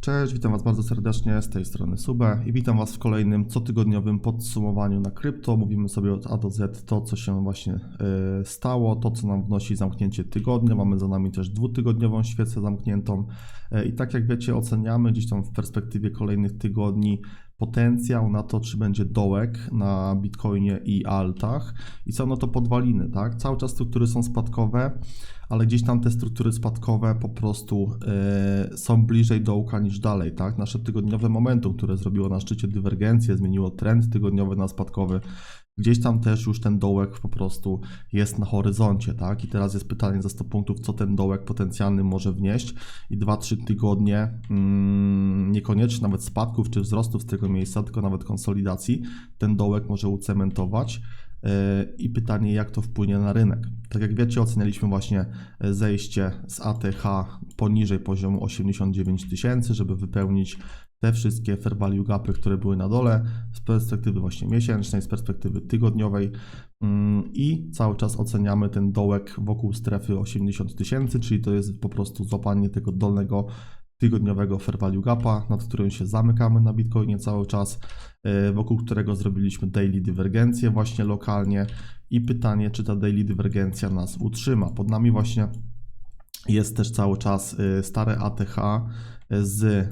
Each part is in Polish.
Cześć, witam Was bardzo serdecznie z tej strony Sube i witam Was w kolejnym cotygodniowym podsumowaniu na krypto. Mówimy sobie od A do Z to, co się właśnie e, stało, to, co nam wnosi zamknięcie tygodnia. Mamy za nami też dwutygodniową świecę zamkniętą E, i tak jak wiecie, oceniamy gdzieś tam w perspektywie kolejnych tygodni potencjał na to, czy będzie dołek na Bitcoinie i altach i są no to podwaliny, tak? Cały czas struktury są spadkowe, ale gdzieś tam te struktury spadkowe po prostu e, są bliżej dołka niż dalej, tak? Nasze tygodniowe momentum, które zrobiło na szczycie dywergencję, zmieniło trend tygodniowy na spadkowy, gdzieś tam też już ten dołek po prostu jest na horyzoncie, tak? I teraz jest pytanie za 100 punktów, co ten dołek potencjalny może wnieść i 2-3 tygodnie, mm, niekoniecznie nawet spadków czy wzrostów z tego miejsca, tylko nawet konsolidacji, ten dołek może ucementować. E, I pytanie, jak to wpłynie na rynek. Tak jak wiecie, ocenialiśmy właśnie zejście z ATH poniżej poziomu 89 tysięcy, żeby wypełnić te wszystkie fair value gapy, które były na dole, z perspektywy właśnie miesięcznej, z perspektywy tygodniowej mm, i cały czas oceniamy ten dołek wokół strefy 80 tysięcy, czyli to jest po prostu złapanie tego dolnego tygodniowego fair value gapa, nad którym się zamykamy na Bitcoinie cały czas, e, wokół którego zrobiliśmy daily dywergencję właśnie lokalnie i pytanie, czy ta daily dywergencja nas utrzyma. Pod nami właśnie jest też cały czas e, stare ATH z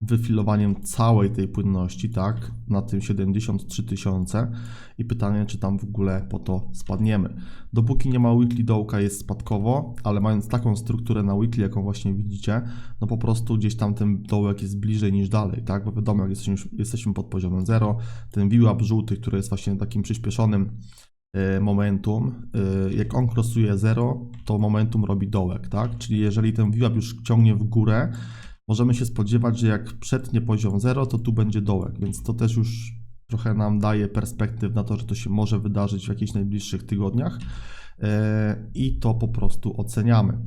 wyfilowaniem całej tej płynności, tak, na tym 73 tysiące i pytanie, czy tam w ogóle po to spadniemy. Dopóki nie ma weekly dołka jest spadkowo, ale mając taką strukturę na weekly, jaką właśnie widzicie, no po prostu gdzieś tam ten dołek jest bliżej niż dalej, tak, bo wiadomo, jak jesteśmy, jesteśmy pod poziomem 0, ten VWAP żółty, który jest właśnie takim przyspieszonym e, momentum, e, jak on krosuje 0, to momentum robi dołek, tak? Czyli jeżeli ten VWAP już ciągnie w górę, możemy się spodziewać, że jak przetnie poziom 0, to tu będzie dołek, więc to też już trochę nam daje perspektyw na to, że to się może wydarzyć w jakichś najbliższych tygodniach e, i to po prostu oceniamy.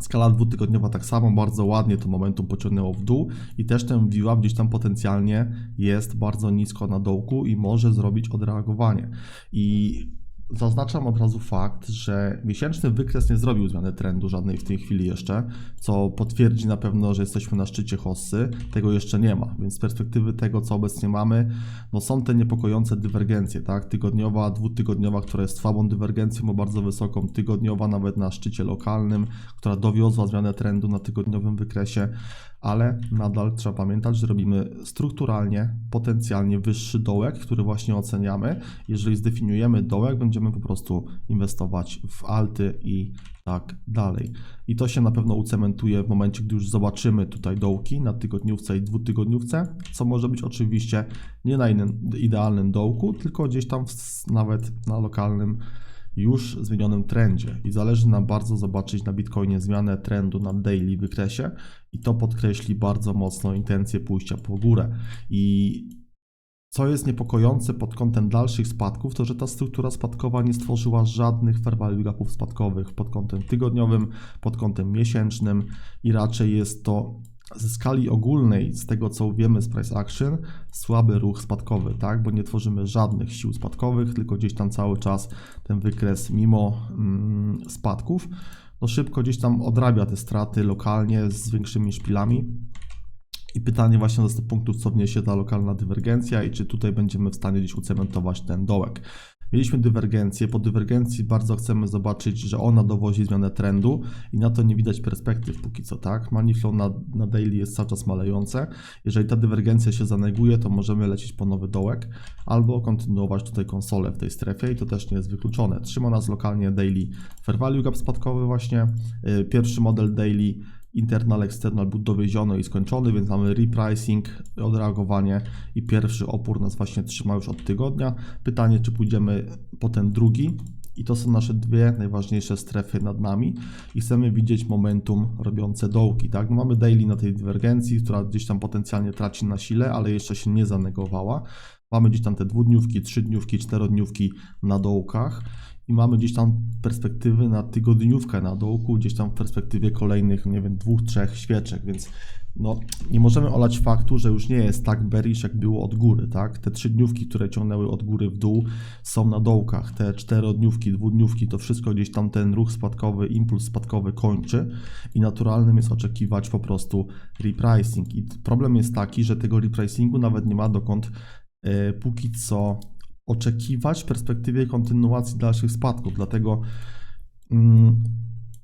Skala dwutygodniowa tak samo, bardzo ładnie to momentum pociągnęło w dół i też ten VWAP gdzieś tam potencjalnie jest bardzo nisko na dołku i może zrobić odreagowanie. I Zaznaczam od razu fakt, że miesięczny wykres nie zrobił zmiany trendu żadnej w tej chwili jeszcze, co potwierdzi na pewno, że jesteśmy na szczycie hossy. Tego jeszcze nie ma, więc z perspektywy tego, co obecnie mamy, no są te niepokojące dywergencje, tak? Tygodniowa, dwutygodniowa, która jest słabą dywergencją, bo bardzo wysoką, tygodniowa nawet na szczycie lokalnym, która dowiozła zmianę trendu na tygodniowym wykresie, ale nadal trzeba pamiętać, że robimy strukturalnie, potencjalnie wyższy dołek, który właśnie oceniamy. Jeżeli zdefiniujemy dołek, będziemy po prostu inwestować w alty i tak dalej. I to się na pewno ucementuje w momencie, gdy już zobaczymy tutaj dołki na tygodniówce i dwutygodniówce, co może być oczywiście nie na idealnym dołku, tylko gdzieś tam nawet na lokalnym już zmienionym trendzie i zależy nam bardzo zobaczyć na Bitcoinie zmianę trendu na daily wykresie i to podkreśli bardzo mocno intencję pójścia po górę. I co jest niepokojące pod kątem dalszych spadków, to że ta struktura spadkowa nie stworzyła żadnych fair value gapów spadkowych pod kątem tygodniowym, pod kątem miesięcznym i raczej jest to ze skali ogólnej, z tego co wiemy z price action, słaby ruch spadkowy, tak? Bo nie tworzymy żadnych sił spadkowych, tylko gdzieś tam cały czas ten wykres mimo mm, spadków, no szybko gdzieś tam odrabia te straty lokalnie z większymi szpilami. I pytanie właśnie do 100 punktów, co wniesie ta lokalna dywergencja i czy tutaj będziemy w stanie gdzieś ucementować ten dołek. Mieliśmy dywergencję. Po dywergencji bardzo chcemy zobaczyć, że ona dowozi zmianę trendu i na to nie widać perspektyw póki co, tak? Money flow na, na daily jest cały czas malejące. Jeżeli ta dywergencja się zaneguje, to możemy lecieć po nowy dołek albo kontynuować tutaj konsolę w tej strefie i to też nie jest wykluczone. Trzyma nas lokalnie daily fair value gap spadkowy właśnie. Y, pierwszy model daily internal, external był i skończony, więc mamy repricing, odreagowanie i pierwszy opór nas właśnie trzyma już od tygodnia. Pytanie, czy pójdziemy po ten drugi, i to są nasze dwie najważniejsze strefy nad nami i chcemy widzieć momentum robiące dołki, tak? No mamy daily na tej dywergencji, która gdzieś tam potencjalnie traci na sile, ale jeszcze się nie zanegowała. Mamy gdzieś tam te dwudniówki, trzydniówki, czterodniówki na dołkach i mamy gdzieś tam perspektywy na tygodniówkę na dołku, gdzieś tam w perspektywie kolejnych, nie wiem, dwóch, trzech świeczek, więc no, nie możemy olać faktu, że już nie jest tak bearish, jak było od góry, tak? Te trzy dniówki, które ciągnęły od góry w dół, są na dołkach. Te czterodniówki, dwudniówki, to wszystko gdzieś tam ten ruch spadkowy, impuls spadkowy kończy i naturalnym jest oczekiwać po prostu repricing. I problem jest taki, że tego repricingu nawet nie ma dokąd e, póki co oczekiwać w perspektywie kontynuacji dalszych spadków. Dlatego mm,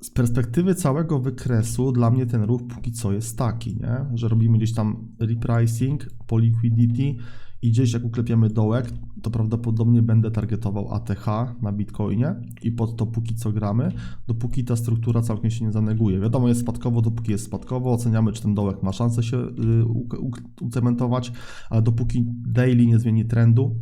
z perspektywy całego wykresu dla mnie ten ruch póki co jest taki, nie? że robimy gdzieś tam repricing po liquidity i gdzieś jak uklepiemy dołek, to prawdopodobnie będę targetował ATH na Bitcoinie i pod to póki co gramy, dopóki ta struktura całkiem się nie zaneguje. Wiadomo, jest spadkowo, dopóki jest spadkowo, oceniamy, czy ten dołek ma szansę się y, ucementować, ale dopóki daily nie zmieni trendu,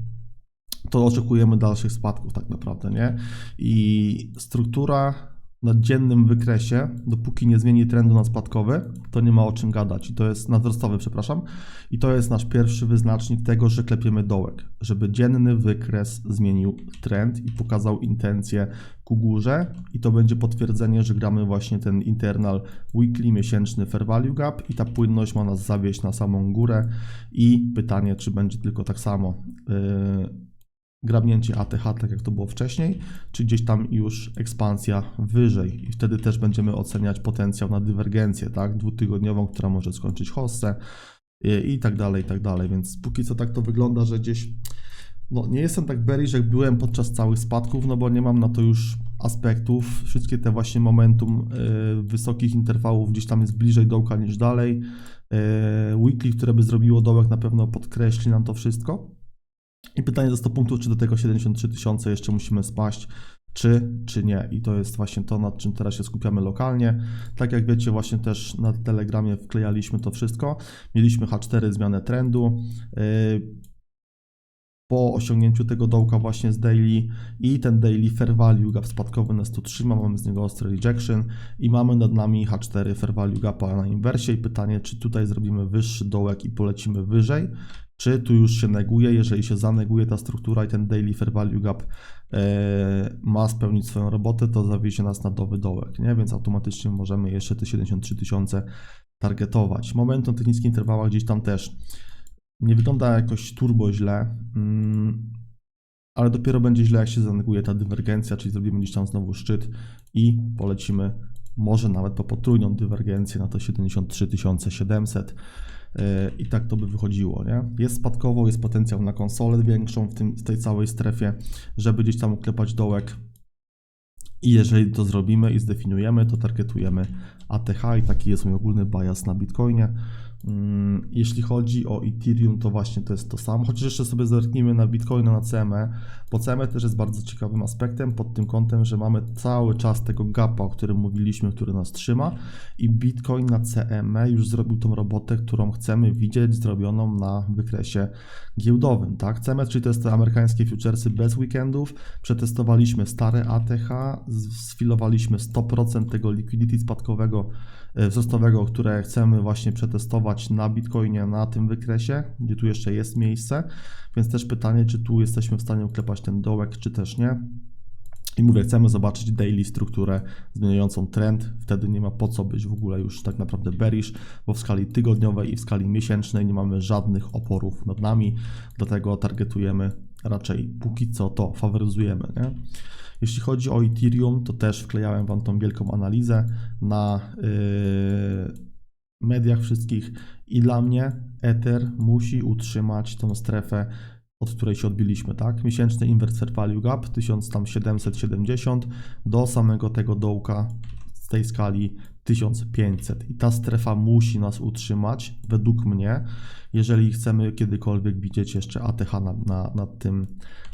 to oczekujemy dalszych spadków tak naprawdę, nie? I struktura na dziennym wykresie, dopóki nie zmieni trendu na spadkowy, to nie ma o czym gadać. I to jest na wzrostowy, przepraszam. I to jest nasz pierwszy wyznacznik tego, że klepiemy dołek. Żeby dzienny wykres zmienił trend i pokazał intencję ku górze. I to będzie potwierdzenie, że gramy właśnie ten internal weekly, miesięczny fair value gap i ta płynność ma nas zawieść na samą górę. I pytanie, czy będzie tylko tak samo. Yy, grabnięcie ATH, tak jak to było wcześniej, czy gdzieś tam już ekspansja wyżej i wtedy też będziemy oceniać potencjał na dywergencję, tak, dwutygodniową, która może skończyć hossę i, i tak dalej, i tak dalej, więc póki co tak to wygląda, że gdzieś no, nie jestem tak bearish, jak byłem podczas całych spadków, no bo nie mam na to już aspektów. Wszystkie te właśnie momentum y, wysokich interwałów gdzieś tam jest bliżej dołka niż dalej. Y, weekly, które by zrobiło dołek, na pewno podkreśli nam to wszystko. I pytanie za 100 punktów, czy do tego 73 tysiące jeszcze musimy spaść, czy, czy nie. I to jest właśnie to, nad czym teraz się skupiamy lokalnie. Tak jak wiecie, właśnie też na Telegramie wklejaliśmy to wszystko. Mieliśmy H4 zmianę trendu. Yy, po osiągnięciu tego dołka właśnie z daily i ten daily fair value gap spadkowy nas tu trzyma, mamy z niego ostry rejection i mamy nad nami H4 fair value gapa na inwersie i pytanie, czy tutaj zrobimy wyższy dołek i polecimy wyżej, czy tu już się neguje, jeżeli się zaneguje ta struktura i ten daily fair value gap e, ma spełnić swoją robotę, to zawiezie nas na nowy dołek, nie? więc automatycznie możemy jeszcze te 73 tysiące targetować. Momentum w tych niskich interwałach gdzieś tam też nie wygląda jakoś turbo źle, mm, ale dopiero będzie źle, jak się zaneguje ta dywergencja, czyli zrobimy gdzieś tam znowu szczyt i polecimy może nawet po potrójną dywergencję na to 73 700 yy, i tak to by wychodziło, nie? Jest spadkowo, jest potencjał na konsolę większą w, tym, w tej całej strefie, żeby gdzieś tam uklepać dołek i jeżeli to zrobimy i zdefiniujemy, to targetujemy ATH i taki jest mój ogólny bias na Bitcoinie. Mm, Jeśli chodzi o Ethereum, to właśnie to jest to samo. Chociaż jeszcze sobie zerknijmy na Bitcoina, na CME, bo CME też jest bardzo ciekawym aspektem pod tym kątem, że mamy cały czas tego gapa, o którym mówiliśmy, który nas trzyma i Bitcoin na CME już zrobił tą robotę, którą chcemy widzieć zrobioną na wykresie giełdowym, tak? CME, czyli to jest te amerykańskie futuresy bez weekendów, przetestowaliśmy stare ATH, sfilowaliśmy 100% tego liquidity spadkowego e, wzrostowego, które chcemy właśnie przetestować na Bitcoinie na tym wykresie, gdzie tu jeszcze jest miejsce. Więc też pytanie, czy tu jesteśmy w stanie uklepać ten dołek, czy też nie. I mówię, chcemy zobaczyć daily strukturę zmieniającą trend. Wtedy nie ma po co być w ogóle już tak naprawdę bearish, bo w skali tygodniowej i w skali miesięcznej nie mamy żadnych oporów nad nami. Dlatego targetujemy raczej póki co to faworyzujemy. Nie? Jeśli chodzi o Ethereum, to też wklejałem Wam tą wielką analizę na yy, mediach wszystkich i dla mnie Ether musi utrzymać tą strefę, od której się odbiliśmy, tak? Miesięczny inverse value gap 1770 do samego tego dołka z tej skali 1500 i ta strefa musi nas utrzymać według mnie, jeżeli chcemy kiedykolwiek widzieć jeszcze ATH na, na, na tym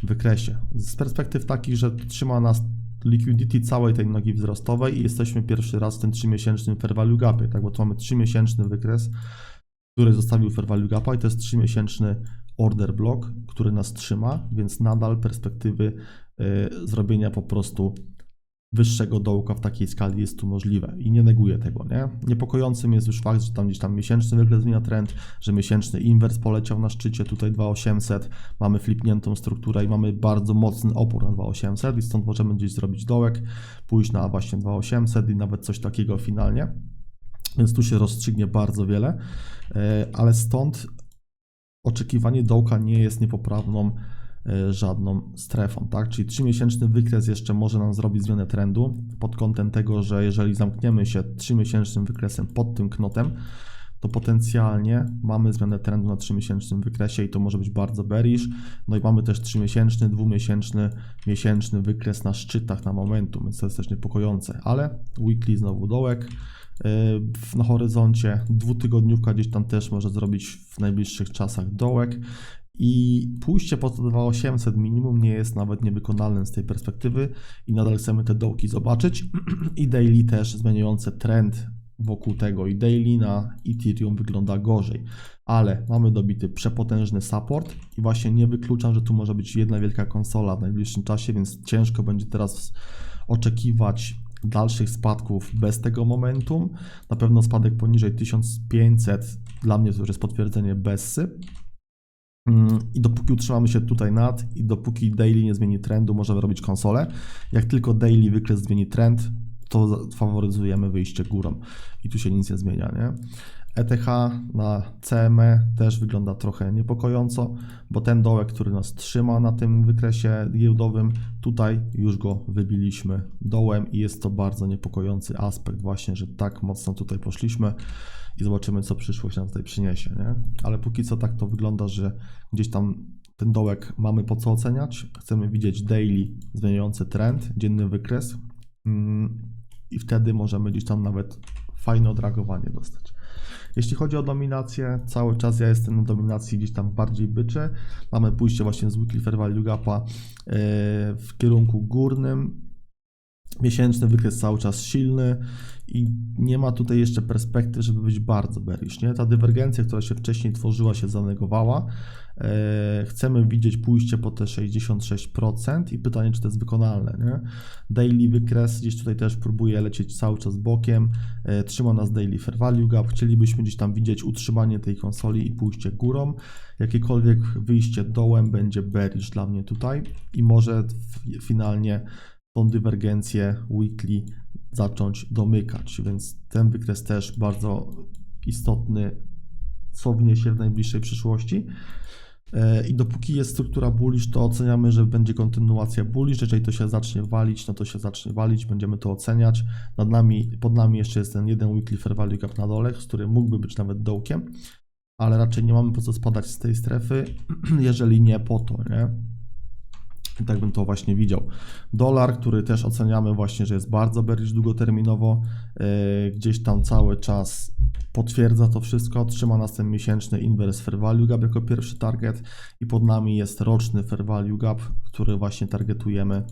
wykresie. Z perspektyw takich, że trzyma nas liquidity całej tej nogi wzrostowej i jesteśmy pierwszy raz w tym 3-miesięcznym fair value gapie, tak? Bo tu mamy 3-miesięczny wykres, który zostawił fair value gapa i to jest 3-miesięczny order block, który nas trzyma, więc nadal perspektywy y, zrobienia po prostu wyższego dołka w takiej skali jest tu możliwe. I nie neguję tego, nie? Niepokojącym jest już fakt, że tam gdzieś tam miesięczny wykres zmienia trend, że miesięczny inwers poleciał na szczycie, tutaj 2800, mamy flipniętą strukturę i mamy bardzo mocny opór na 2800 i stąd możemy gdzieś zrobić dołek, pójść na właśnie 2800 i nawet coś takiego finalnie, więc tu się rozstrzygnie bardzo wiele, e, ale stąd oczekiwanie dołka nie jest niepoprawną żadną strefą, tak? Czyli 3-miesięczny wykres jeszcze może nam zrobić zmianę trendu pod kątem tego, że jeżeli zamkniemy się 3-miesięcznym wykresem pod tym knotem, to potencjalnie mamy zmianę trendu na 3-miesięcznym wykresie i to może być bardzo bearish. No i mamy też 3-miesięczny, 2-miesięczny, miesięczny wykres na szczytach na momentum, więc to jest też niepokojące, ale weekly znowu dołek w- na horyzoncie, dwutygodniówka gdzieś tam też może zrobić w najbliższych czasach dołek. I pójście po 2800 minimum nie jest nawet niewykonalne z tej perspektywy i nadal chcemy te dołki zobaczyć. I daily też zmieniające trend wokół tego i daily na Ethereum wygląda gorzej, ale mamy dobity przepotężny support i właśnie nie wykluczam, że tu może być jedna wielka konsola w najbliższym czasie, więc ciężko będzie teraz oczekiwać dalszych spadków bez tego momentum. Na pewno spadek poniżej 1500 dla mnie to już jest potwierdzenie Bessy. Mm, I dopóki utrzymamy się tutaj nad i dopóki daily nie zmieni trendu, możemy robić konsolę. Jak tylko daily wykres zmieni trend, to faworyzujemy wyjście górą i tu się nic nie zmienia, nie? ETH na CME też wygląda trochę niepokojąco, bo ten dołek, który nas trzyma na tym wykresie giełdowym, tutaj już go wybiliśmy dołem i jest to bardzo niepokojący aspekt właśnie, że tak mocno tutaj poszliśmy i zobaczymy, co przyszłość nam tutaj przyniesie, nie? Ale póki co tak to wygląda, że gdzieś tam ten dołek mamy po co oceniać. Chcemy widzieć daily zmieniający trend, dzienny wykres mm, i wtedy możemy gdzieś tam nawet fajne odreagowanie dostać. Jeśli chodzi o dominację, cały czas ja jestem na dominacji gdzieś tam bardziej byczy. Mamy pójście właśnie z Weekly Fair Value Gapa yy, w kierunku górnym. Miesięczny wykres cały czas silny i nie ma tutaj jeszcze perspektyw, żeby być bardzo bearish. Nie? Ta dywergencja, która się wcześniej tworzyła, się zanegowała. E, chcemy widzieć pójście po te 66% i pytanie, czy to jest wykonalne. Nie? Daily wykres gdzieś tutaj też próbuje lecieć cały czas bokiem. E, trzyma nas daily fair value gap. Chcielibyśmy gdzieś tam widzieć utrzymanie tej konsoli i pójście górą. Jakiekolwiek wyjście dołem będzie bearish dla mnie tutaj i może finalnie tą dywergencję weekly zacząć domykać, więc ten wykres też bardzo istotny, co wniesie w najbliższej przyszłości. E, I dopóki jest struktura bullish, to oceniamy, że będzie kontynuacja bullish. Jeżeli to się zacznie walić, no to się zacznie walić, będziemy to oceniać. Nad nami, pod nami jeszcze jest ten jeden weekly fair value gap na dole, który mógłby być nawet dołkiem, ale raczej nie mamy po co spadać z tej strefy, jeżeli nie po to, nie? I tak bym to właśnie widział. Dolar, który też oceniamy właśnie, że jest bardzo bearish długoterminowo, yy, gdzieś tam cały czas potwierdza to wszystko, trzyma nas ten miesięczny inverse fair value gap jako pierwszy target i pod nami jest roczny fair value gap, który właśnie targetujemy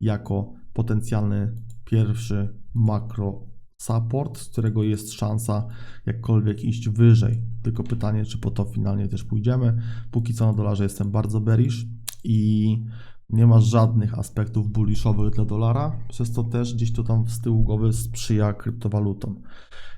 jako potencjalny pierwszy makro support, z którego jest szansa jakkolwiek iść wyżej. Tylko pytanie, czy po to finalnie też pójdziemy. Póki co na dolarze jestem bardzo bearish i nie ma żadnych aspektów bullishowych dla dolara, przez to też gdzieś to tam z tyłu głowy sprzyja kryptowalutom.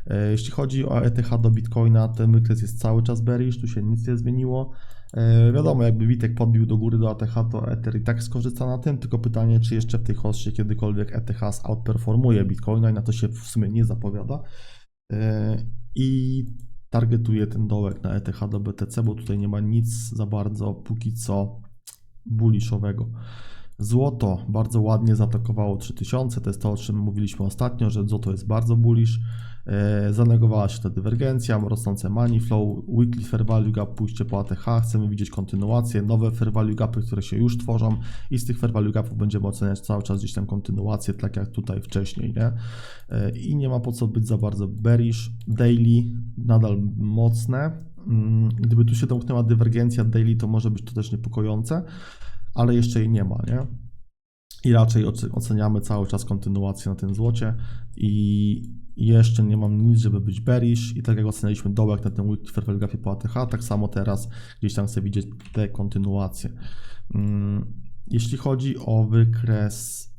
E, Jeśli chodzi o ETH do Bitcoina, ten wykres jest cały czas bearish, tu się nic nie zmieniło. E, Wiadomo, jakby Witek podbił do góry do ETH, to Ether i tak skorzysta na tym, tylko pytanie, czy jeszcze w tej hoście kiedykolwiek ETH outperformuje Bitcoina i na to się w sumie nie zapowiada. E, I targetuje ten dołek na ETH do BTC, bo tutaj nie ma nic za bardzo póki co bullishowego. Złoto bardzo ładnie zaatakowało 3000, to jest to, o czym mówiliśmy ostatnio, że złoto jest bardzo bullish. E, Zanegowała się ta dywergencja, rosnące money flow, weekly fair value gap, pójście po ATH, chcemy widzieć kontynuację, nowe fair value gapy, które się już tworzą i z tych fair value gapów będziemy oceniać cały czas gdzieś tam kontynuację, tak jak tutaj wcześniej, nie? E, I nie ma po co być za bardzo bearish, daily nadal mocne, gdyby tu się domknęła dywergencja daily, to może być to też niepokojące, ale jeszcze jej nie ma, nie? I raczej oce- oceniamy cały czas kontynuację na tym złocie i jeszcze nie mam nic, żeby być bearish i tak jak ocenialiśmy dołek na tym weekly fair value po ATH, tak samo teraz gdzieś tam chcę widzieć tę kontynuację. Mm, Jeśli chodzi o wykres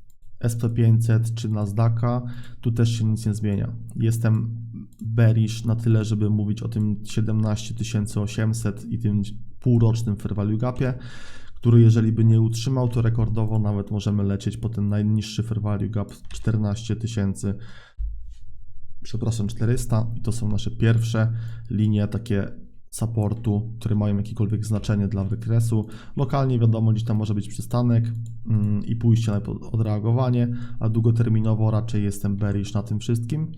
SP500 czy Nasdaqa, tu też się nic nie zmienia. Jestem bearish na tyle, żeby mówić o tym 17800 i tym półrocznym fair value gapie, który jeżeli by nie utrzymał, to rekordowo nawet możemy lecieć po ten najniższy fair value gap 14 tysięcy przepraszam, 400 i to są nasze pierwsze linie takie supportu, które mają jakiekolwiek znaczenie dla wykresu. Lokalnie wiadomo, gdzieś tam może być przystanek mm, i pójście na odreagowanie, a długoterminowo raczej jestem bearish na tym wszystkim.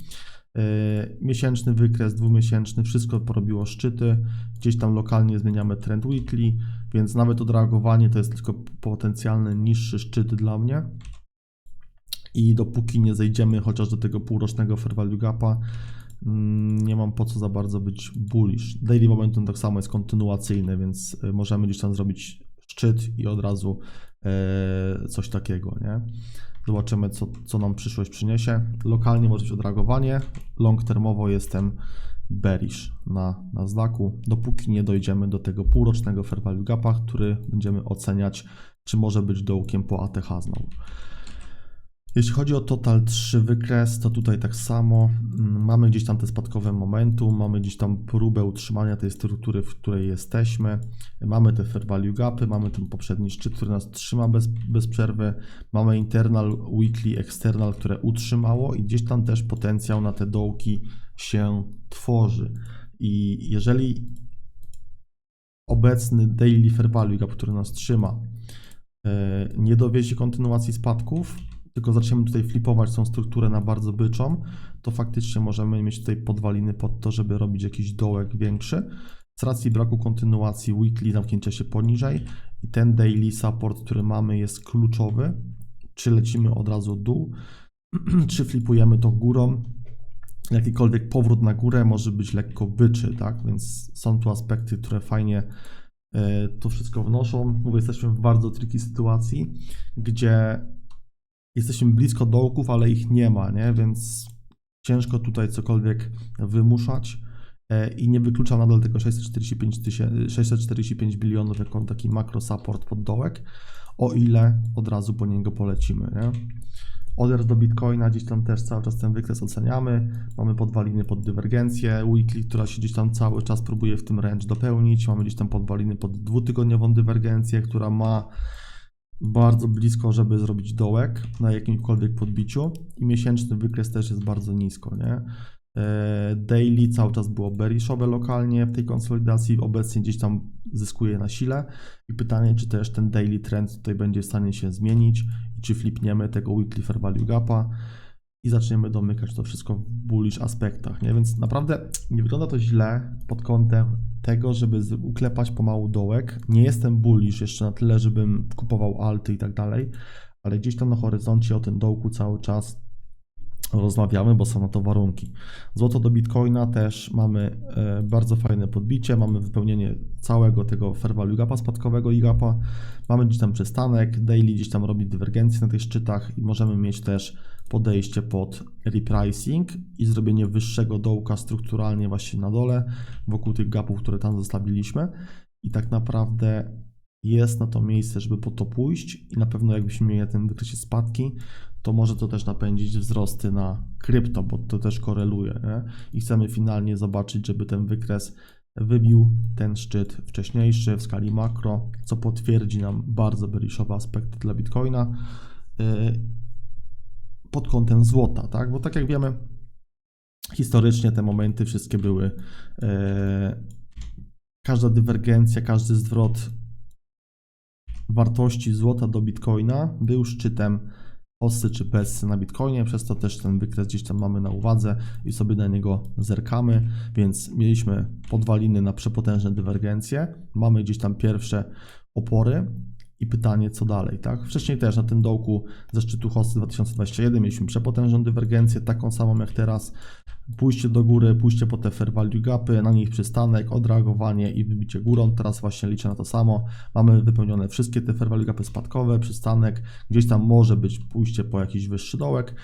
Yy, Miesięczny wykres, dwumiesięczny, wszystko porobiło szczyty. Gdzieś tam lokalnie zmieniamy trend weekly, więc nawet odreagowanie to jest tylko potencjalny niższy szczyt dla mnie i dopóki nie zejdziemy chociaż do tego półrocznego fair value gapa, nie mam po co za bardzo być bullish. Daily momentum tak samo jest kontynuacyjny, więc y, możemy gdzieś tam zrobić szczyt i od razu e, coś takiego, nie? Zobaczymy, co, co nam przyszłość przyniesie. Lokalnie może być odreagowanie, long termowo jestem bearish na Nasdaqu, dopóki nie dojdziemy do tego półrocznego fair value gapa, który będziemy oceniać, czy może być dołkiem po ATH znowu. Jeśli chodzi o Total 3 wykres, to tutaj tak samo. Mm, Mamy gdzieś tam te spadkowe momentum, mamy gdzieś tam próbę utrzymania tej struktury, w której jesteśmy. Mamy te fair value gapy, mamy ten poprzedni szczyt, który nas trzyma bez, bez przerwy. Mamy internal, weekly, external, które utrzymało i gdzieś tam też potencjał na te dołki się tworzy. I jeżeli obecny daily fair value gap, który nas trzyma, e, nie dowiezie kontynuacji spadków, tylko zaczniemy tutaj flipować tą strukturę na bardzo byczą, to faktycznie możemy mieć tutaj podwaliny pod to, żeby robić jakiś dołek większy. Z racji braku kontynuacji weekly zamknięcia się poniżej i ten daily support, który mamy jest kluczowy. Czy lecimy od razu dół, czy flipujemy to górą. Jakikolwiek powrót na górę może być lekko byczy, tak? Więc są tu aspekty, które fajnie e, to wszystko wnoszą. Mówię, jesteśmy w bardzo tricky sytuacji, gdzie jesteśmy blisko dołków, ale ich nie ma, nie? Więc ciężko tutaj cokolwiek wymuszać e, i nie wykluczam nadal tego 645, tysię- 645 bilionów jako taki makro support pod dołek, o ile od razu po niego polecimy, nie? Oders do Bitcoina, gdzieś tam też cały czas ten wykres oceniamy. Mamy podwaliny pod dywergencję. Weekly, która się gdzieś tam cały czas próbuje w tym range dopełnić. Mamy gdzieś tam podwaliny pod dwutygodniową dywergencję, która ma bardzo blisko, żeby zrobić dołek na jakimkolwiek podbiciu i miesięczny wykres też jest bardzo nisko, nie? E, Daily cały czas było bearishowe lokalnie w tej konsolidacji, obecnie gdzieś tam zyskuje na sile i pytanie, czy też ten daily trend tutaj będzie w stanie się zmienić i czy flipniemy tego weekly fair value gapa i zaczniemy domykać to wszystko w bullish aspektach, nie? Więc naprawdę nie wygląda to źle pod kątem tego, żeby uklepać pomału dołek. Nie jestem bullish jeszcze na tyle, żebym kupował alty i tak dalej, ale gdzieś tam na horyzoncie o tym dołku cały czas rozmawiamy, bo są na to warunki. Złoto do Bitcoina też mamy e, bardzo fajne podbicie, mamy wypełnienie całego tego fair value gapa spadkowego i gapa, mamy gdzieś tam przystanek, daily gdzieś tam robi dywergencję na tych szczytach i możemy mieć też podejście pod repricing i zrobienie wyższego dołka strukturalnie właśnie na dole, wokół tych gapów, które tam zostawiliśmy. I tak naprawdę jest na to miejsce, żeby po to pójść i na pewno jakbyśmy mieli na tym wykresie spadki, to może to też napędzić wzrosty na krypto, bo to też koreluje nie? i chcemy finalnie zobaczyć, żeby ten wykres wybił ten szczyt wcześniejszy w skali makro, co potwierdzi nam bardzo bearishowe aspekty dla Bitcoina yy, pod kątem złota, tak? Bo tak jak wiemy, historycznie te momenty wszystkie były yy, każda dywergencja, każdy zwrot wartości złota do bitcoina był szczytem hossy czy pessy na bitcoinie, przez to też ten wykres gdzieś tam mamy na uwadze i sobie na niego zerkamy, więc mieliśmy podwaliny na przepotężne dywergencje, mamy gdzieś tam pierwsze opory i pytanie co dalej, tak? Wcześniej też na tym dołku ze szczytu hossy 2021 mieliśmy przepotężną dywergencję, taką samą jak teraz, pójście do góry, pójście po te fair value gapy, na nich przystanek, odreagowanie i wybicie górą. Teraz właśnie liczę na to samo. Mamy wypełnione wszystkie te fair value gapy spadkowe, przystanek, gdzieś tam może być pójście po jakiś wyższy dołek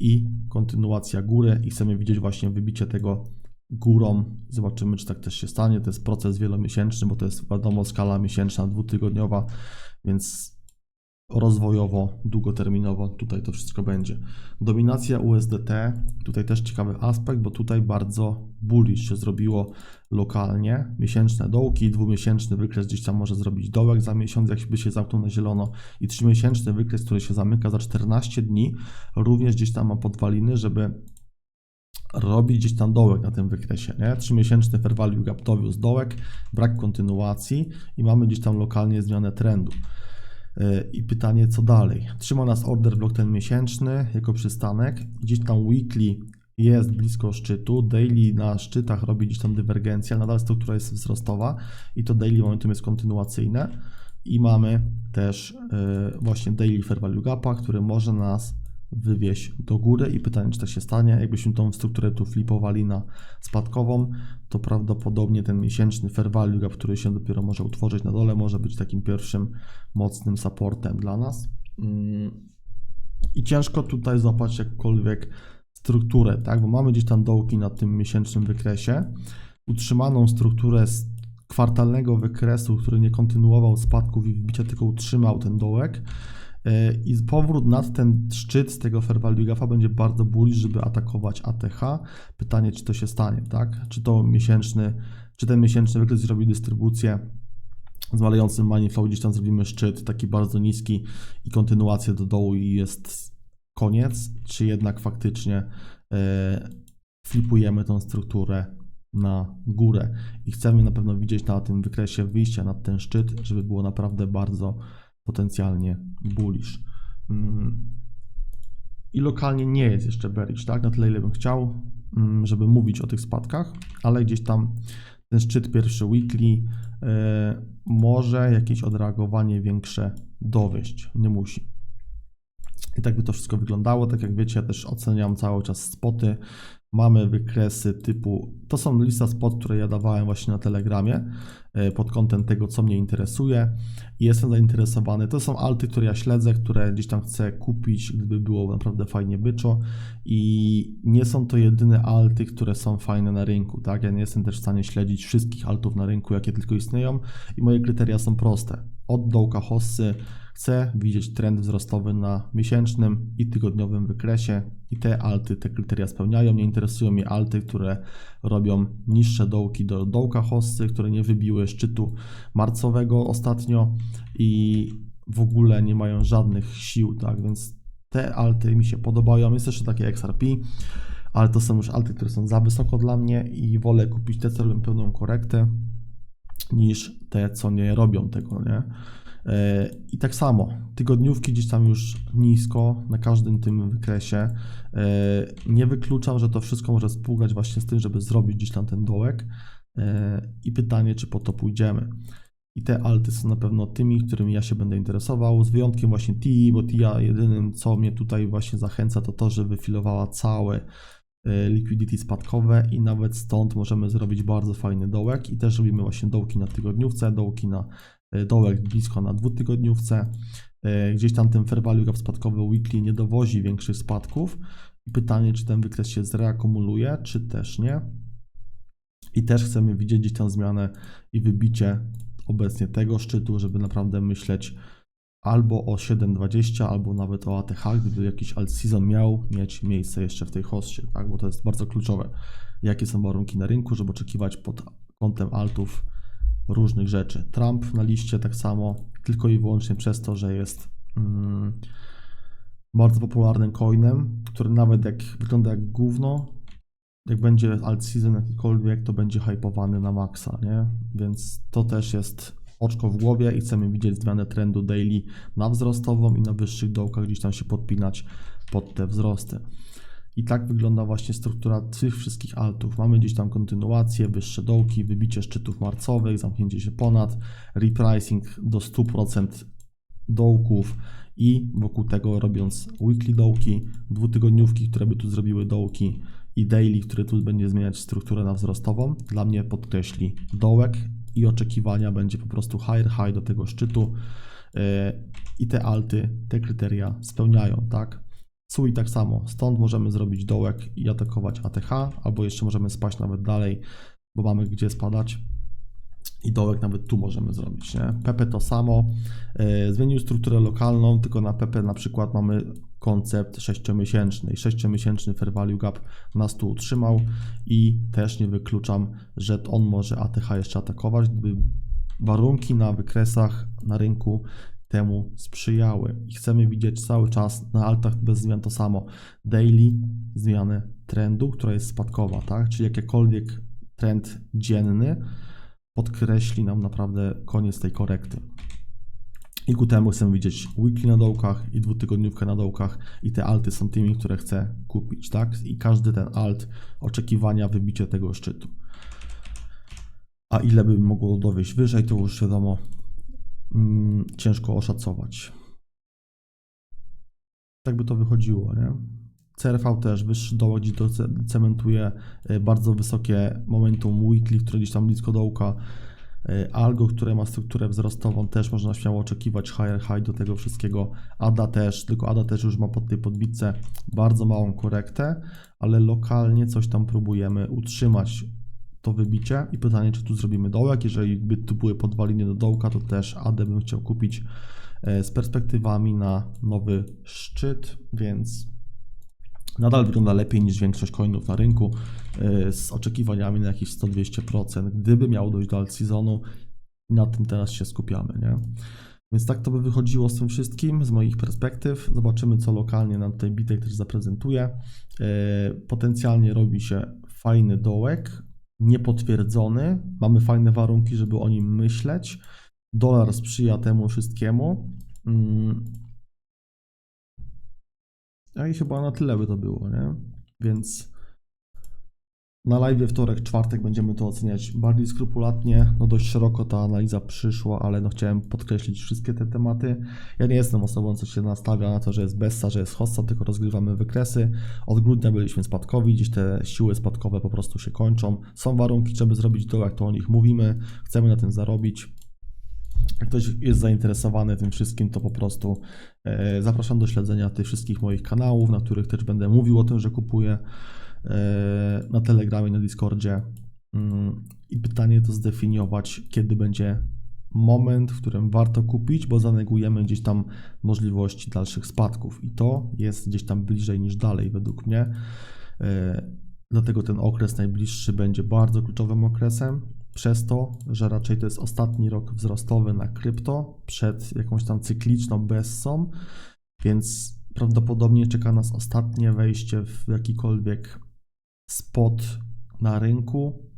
i kontynuacja góry i chcemy widzieć właśnie wybicie tego górą. Zobaczymy, czy tak też się stanie. To jest proces wielomiesięczny, bo to jest wiadomo skala miesięczna, dwutygodniowa, więc rozwojowo, długoterminowo tutaj to wszystko będzie. Dominacja USDT, tutaj też ciekawy aspekt, bo tutaj bardzo bullish się zrobiło lokalnie. Miesięczne dołki, dwumiesięczny wykres gdzieś tam może zrobić dołek za miesiąc, jakby się zamknął na zielono i trzymiesięczny wykres, który się zamyka za 14 dni, również gdzieś tam ma podwaliny, żeby robić gdzieś tam dołek na tym wykresie, nie? Trzymiesięczny fair value gap dowiózł dołek, brak kontynuacji i mamy gdzieś tam lokalnie zmianę trendu. Yy, I pytanie, co dalej? Trzyma nas order blok ten miesięczny jako przystanek. Gdzieś tam weekly jest blisko szczytu, daily na szczytach robi gdzieś tam dywergencja, nadal struktura jest wzrostowa i to daily momentum jest kontynuacyjne. I mamy też yy, właśnie daily fair value gapa, który może nas wywieźć do góry i pytanie, czy tak się stanie. Jakbyśmy tą strukturę tu flipowali na spadkową, to prawdopodobnie ten miesięczny fair value gap, który się dopiero może utworzyć na dole, może być takim pierwszym mocnym supportem dla nas. Mm. I ciężko tutaj złapać jakkolwiek strukturę, tak? Bo mamy gdzieś tam dołki na tym miesięcznym wykresie, utrzymaną strukturę z kwartalnego wykresu, który nie kontynuował spadków i wbicia, tylko utrzymał ten dołek. I powrót nad ten szczyt z tego fair value gafa będzie bardzo bullish, żeby atakować ATH. Pytanie, czy to się stanie, tak? Czy to miesięczny, czy ten miesięczny wykres zrobi dystrybucję z malejącym money flow, gdzieś tam zrobimy szczyt taki bardzo niski i kontynuację do dołu i jest koniec, czy jednak faktycznie e, flipujemy tą strukturę na górę i chcemy na pewno widzieć na tym wykresie wyjścia na ten szczyt, żeby było naprawdę bardzo potencjalnie bullish. Mm. I lokalnie nie jest jeszcze bearish, tak? Na tyle, ile bym chciał, mm, żeby mówić o tych spadkach, ale gdzieś tam ten szczyt pierwszy weekly e, może jakieś odreagowanie większe dowieść, nie musi. I tak by to wszystko wyglądało. Tak jak wiecie, ja też oceniam cały czas spoty. Mamy wykresy typu, to są lista spot, które ja dawałem właśnie na Telegramie e, pod kątem tego, co mnie interesuje i jestem zainteresowany. To są alty, które ja śledzę, które gdzieś tam chcę kupić, gdyby było naprawdę fajnie byczo i nie są to jedyne alty, które są fajne na rynku, tak? Ja nie jestem też w stanie śledzić wszystkich altów na rynku, jakie tylko istnieją i moje kryteria są proste. Od dołka hossy chcę widzieć trend wzrostowy na miesięcznym i tygodniowym wykresie i te alty te kryteria spełniają. Nie interesują mnie alty, które robią niższe dołki do dołka hossy, które nie wybiły szczytu marcowego ostatnio i w ogóle nie mają żadnych sił, tak, więc te alty mi się podobają. Jest jeszcze takie XRP, ale to są już alty, które są za wysoko dla mnie i wolę kupić te, co robią pełną korektę, niż te, co nie robią tego, nie? E, I tak samo, tygodniówki gdzieś tam już nisko na każdym tym wykresie. E, nie wykluczam, że to wszystko może spługać właśnie z tym, żeby zrobić gdzieś tam ten dołek. E, I pytanie, czy po to pójdziemy. I te alty są na pewno tymi, którymi ja się będę interesował, z wyjątkiem właśnie TI, bo TIA jedynym, co mnie tutaj właśnie zachęca, to to, że wyfilowała całe liquidity spadkowe i nawet stąd możemy zrobić bardzo fajny dołek i też robimy właśnie dołki na tygodniówce, dołki na dołek blisko na dwutygodniówce. E, gdzieś tam ten fair value gap spadkowy weekly nie dowozi większych spadków. Pytanie, czy ten wykres się zreakumuluje, czy też nie. I też chcemy widzieć gdzieś tam zmianę i wybicie obecnie tego szczytu, żeby naprawdę myśleć albo o 7.20, albo nawet o ATH, gdyby jakiś alt season miał mieć miejsce jeszcze w tej hostie, tak? bo to jest bardzo kluczowe. Jakie są warunki na rynku, żeby oczekiwać pod kątem altów różnych rzeczy. Trump na liście tak samo, tylko i wyłącznie przez to, że jest mm, bardzo popularnym coinem, który nawet jak wygląda jak gówno, jak będzie alt season jakikolwiek, to będzie hypowany na maksa, nie? Więc to też jest oczko w głowie i chcemy widzieć zmianę trendu daily na wzrostową i na wyższych dołkach gdzieś tam się podpinać pod te wzrosty. I tak wygląda właśnie struktura tych wszystkich altów. Mamy gdzieś tam kontynuację, wyższe dołki, wybicie szczytów marcowych, zamknięcie się ponad, repricing do 100% dołków i wokół tego robiąc weekly dołki, dwutygodniówki, które by tu zrobiły dołki i daily, które tu będzie zmieniać strukturę na wzrostową. Dla mnie podkreśli dołek i oczekiwania będzie po prostu higher high do tego szczytu e, i te alty te kryteria spełniają, tak? SUI tak samo, stąd możemy zrobić dołek i atakować ATH, albo jeszcze możemy spaść nawet dalej, bo mamy gdzie spadać. I dołek nawet tu możemy zrobić, nie? Pepe to samo. E, Zmienił strukturę lokalną, tylko na Pepe na przykład mamy koncept 6-miesięczny. 6-miesięczny fair value gap nas tu utrzymał i też nie wykluczam, że on może ATH jeszcze atakować, gdyby warunki na wykresach na rynku temu sprzyjały. I chcemy widzieć cały czas na altach bez zmian to samo. Daily zmianę trendu, która jest spadkowa, tak? Czyli jakikolwiek trend dzienny podkreśli nam naprawdę koniec tej korekty. I ku temu chcę widzieć weekly na dołkach i dwutygodniówkę na dołkach i te alty są tymi, które chcę kupić, tak? I każdy ten alt oczekiwania wybicie tego szczytu. A ile by mogło dowieść wyżej, to już wiadomo, ciężko oszacować. Tak by to wychodziło, nie? CRV też wyższy dołek, gdzie to ce- cementuje e, bardzo wysokie momentum weekly, które gdzieś tam blisko dołka. E, Algo, które ma strukturę wzrostową, też można śmiało oczekiwać higher high do tego wszystkiego. ADA też, tylko ADA też już ma pod tej podbitce bardzo małą korektę, ale lokalnie coś tam próbujemy utrzymać to wybicie i pytanie, czy tu zrobimy dołek. Jeżeli by tu były podwaliny do dołka, to też AD bym chciał kupić e, z perspektywami na nowy szczyt, więc nadal wygląda lepiej niż większość coinów na rynku e, z oczekiwaniami na jakieś 100-200%. Gdyby miało dojść do alt seasonu, na tym teraz się skupiamy, nie? Więc tak to by wychodziło z tym wszystkim, z moich perspektyw. Zobaczymy, co lokalnie nam tutaj Bitek też zaprezentuje. E, Potencjalnie robi się fajny dołek, niepotwierdzony. Mamy fajne warunki, żeby o nim myśleć. Dolar sprzyja temu wszystkiemu. Mm. No i chyba na tyle by to było, nie? Więc na live wtorek, czwartek będziemy to oceniać bardziej skrupulatnie. No dość szeroko ta analiza przyszła, ale no chciałem podkreślić wszystkie te tematy. Ja nie jestem osobą, co się nastawia na to, że jest Bessa, że jest Hossa, tylko rozgrywamy wykresy. Od grudnia byliśmy spadkowi, dziś te siły spadkowe po prostu się kończą. Są warunki, żeby zrobić dołek, to o nich mówimy. Chcemy na tym zarobić. Jak ktoś jest zainteresowany tym wszystkim, to po prostu e, zapraszam do śledzenia tych wszystkich moich kanałów, na których też będę mówił o tym, że kupuję na Telegramie, na Discordzie. Mm, I pytanie to zdefiniować, kiedy będzie moment, w którym warto kupić, bo zanegujemy gdzieś tam możliwości dalszych spadków. I to jest gdzieś tam bliżej niż dalej, według mnie. E, Dlatego ten okres najbliższy będzie bardzo kluczowym okresem, przez to, że raczej to jest ostatni rok wzrostowy na krypto przed jakąś tam cykliczną bessą, więc prawdopodobnie czeka nas ostatnie wejście w jakikolwiek spot na rynku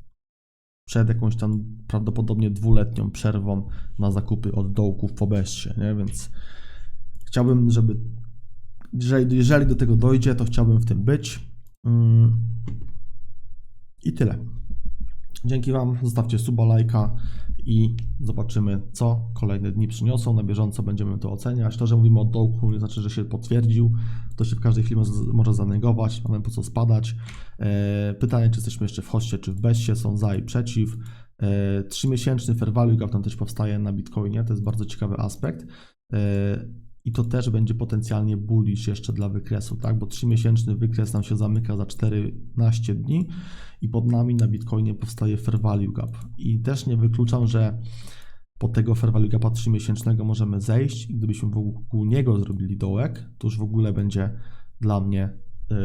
przed jakąś tam prawdopodobnie dwuletnią przerwą na zakupy od dołków po bessie, nie? Więc chciałbym, żeby jeżeli, jeżeli do tego dojdzie, to chciałbym w tym być. Mm. I tyle. Dzięki Wam, zostawcie suba, lajka i zobaczymy, co kolejne dni przyniosą. Na bieżąco będziemy to oceniać. To, że mówimy o dołku, nie znaczy, że się potwierdził. To się w każdej chwili może, zanegować, mamy po co spadać. E, Pytanie, czy jesteśmy jeszcze w hoście, czy w bessie, są za i przeciw. E, Trzymiesięczny fair value gap tam też powstaje na Bitcoinie, to jest bardzo ciekawy aspekt. I to też będzie potencjalnie bullish jeszcze dla wykresu, tak? Bo 3-miesięczny wykres nam się zamyka za 14 dni i pod nami na Bitcoinie powstaje fair value gap. I też nie wykluczam, że po tego fair value gapa 3-miesięcznego możemy zejść i gdybyśmy wokół niego zrobili dołek, to już w ogóle będzie dla mnie yy,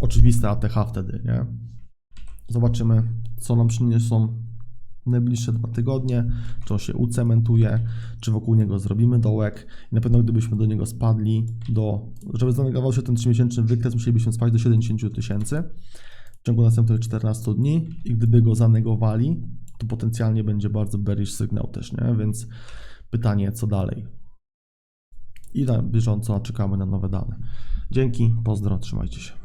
oczywiste ATH wtedy, nie? Zobaczymy, co nam przyniosą najbliższe dwa tygodnie, czy on się ucementuje, czy wokół niego zrobimy dołek. I na pewno gdybyśmy do niego spadli, do, żeby zanegował się ten 3-miesięczny wykres, musielibyśmy spać do 70 tysięcy w ciągu następnych 14 dni i gdyby go zanegowali, to potencjalnie będzie bardzo bearish sygnał też, nie? Więc pytanie, co dalej? I na bieżąco czekamy na nowe dane. Dzięki, pozdro, trzymajcie się.